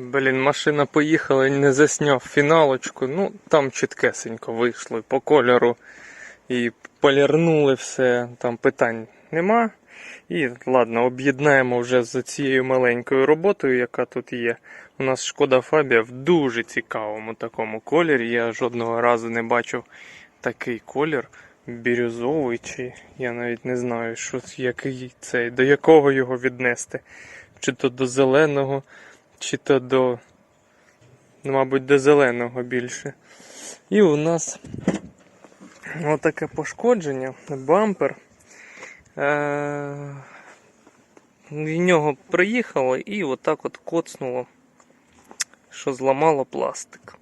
Блін, машина поїхала, і не засняв фіналочку. Ну, там чіткесенько вийшло по кольору. І полірнули все, там питань нема. І ладно, об'єднаємо вже з цією маленькою роботою, яка тут є. У нас шкода Фабія в дуже цікавому такому кольорі. Я жодного разу не бачив такий колір. Бірюзовий, чи я навіть не знаю, що який цей, до якого його віднести. Чи то до зеленого, чи то до, ну, мабуть, до зеленого більше. І у нас отаке пошкодження, бампер. Е- в нього приїхало і отак от коцнуло, що зламало пластик.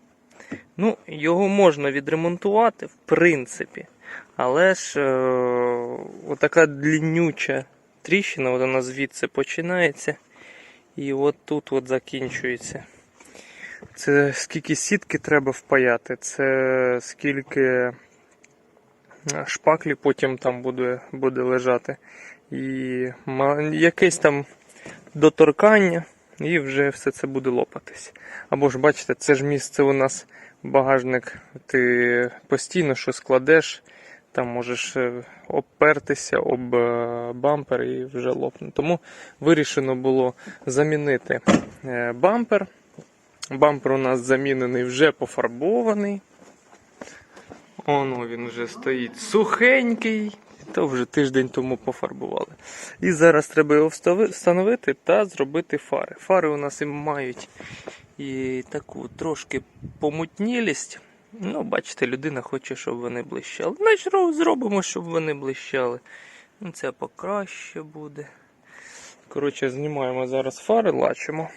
Ну, його можна відремонтувати, в принципі. Але ж е- отака дліннюча тріщина, от вона звідси починається. І от тут от закінчується. Це скільки сітки треба впаяти, це скільки е, шпаклі потім там буде, буде лежати. І якесь там доторкання, і вже все це буде лопатись. Або ж бачите, це ж місце у нас багажник, ти постійно що складеш, там можеш е, обпертися об е, бампер і вже лопне. Тому вирішено було замінити е, бампер. Бампер у нас замінений вже пофарбований. Оно він вже стоїть сухенький. То вже тиждень тому пофарбували. І зараз треба його встановити та зробити фари. Фари у нас і мають і таку трошки помутнілість. Ну, бачите, людина хоче, щоб вони блищали. Ро- зробимо, щоб вони блищали. Ну, Це покраще буде. Коротше, знімаємо зараз фари, лачимо.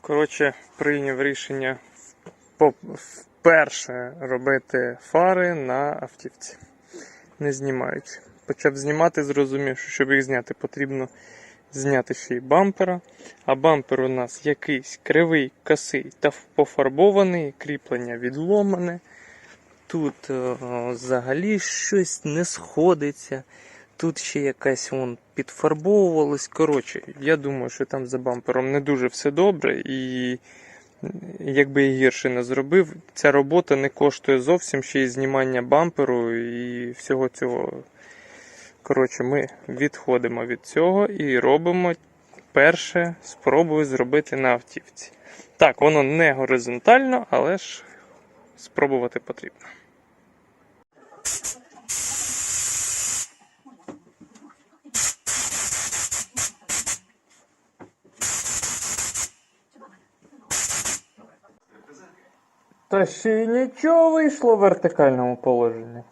Коротше, прийняв рішення вперше робити фари на автівці, не знімаючи. Почав знімати, зрозумів, що щоб їх зняти, потрібно зняти й бампера. А бампер у нас якийсь кривий, косий та пофарбований, кріплення відломане. Тут е, взагалі щось не сходиться. Тут ще якась вон підфарбовувалась. Коротше, я думаю, що там за бампером не дуже все добре, і якби я гірше не зробив, ця робота не коштує зовсім ще й знімання бамперу і всього цього. Коротше, ми відходимо від цього і робимо перше спробую зробити на автівці. Так, воно не горизонтально, але ж спробувати потрібно. Та ще й нічого вийшло в вертикальному положенні.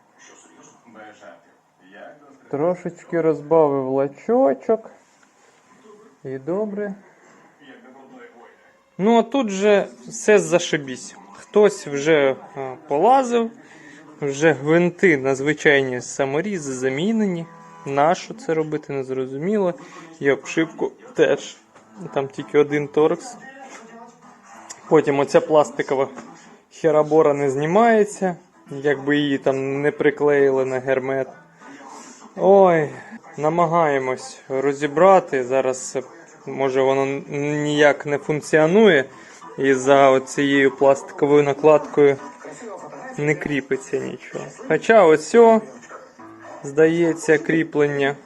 Трошечки розбавив лачочок. І добре. Ну а тут же все зашибісь. Хтось вже а, полазив, вже гвинти на звичайні саморізи замінені. Нащо це робити, не зрозуміло. І обшивку теж. Там тільки один торкс. Потім оця пластикова херабора не знімається, якби її там не приклеїли на гермет. Ой, намагаємось розібрати. Зараз е, може воно ніяк не функціонує і за цією пластиковою накладкою не кріпиться нічого. Хоча ось здається кріплення.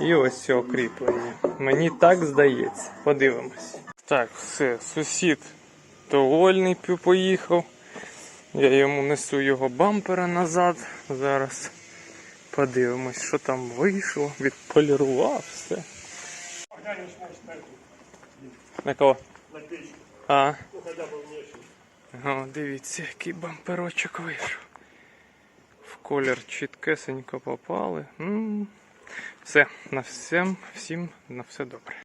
І ось о кріплення. Мені так здається. Подивимось. Так, все, сусід довольний поїхав. Я йому несу його бампера назад. Зараз подивимось, що там вийшло. Відполірував все. На кого? на печку. А, о, дивіться, який бамперочок вийшов. В колір чіткесенько попали. М. Все, на всім, всім на все добре.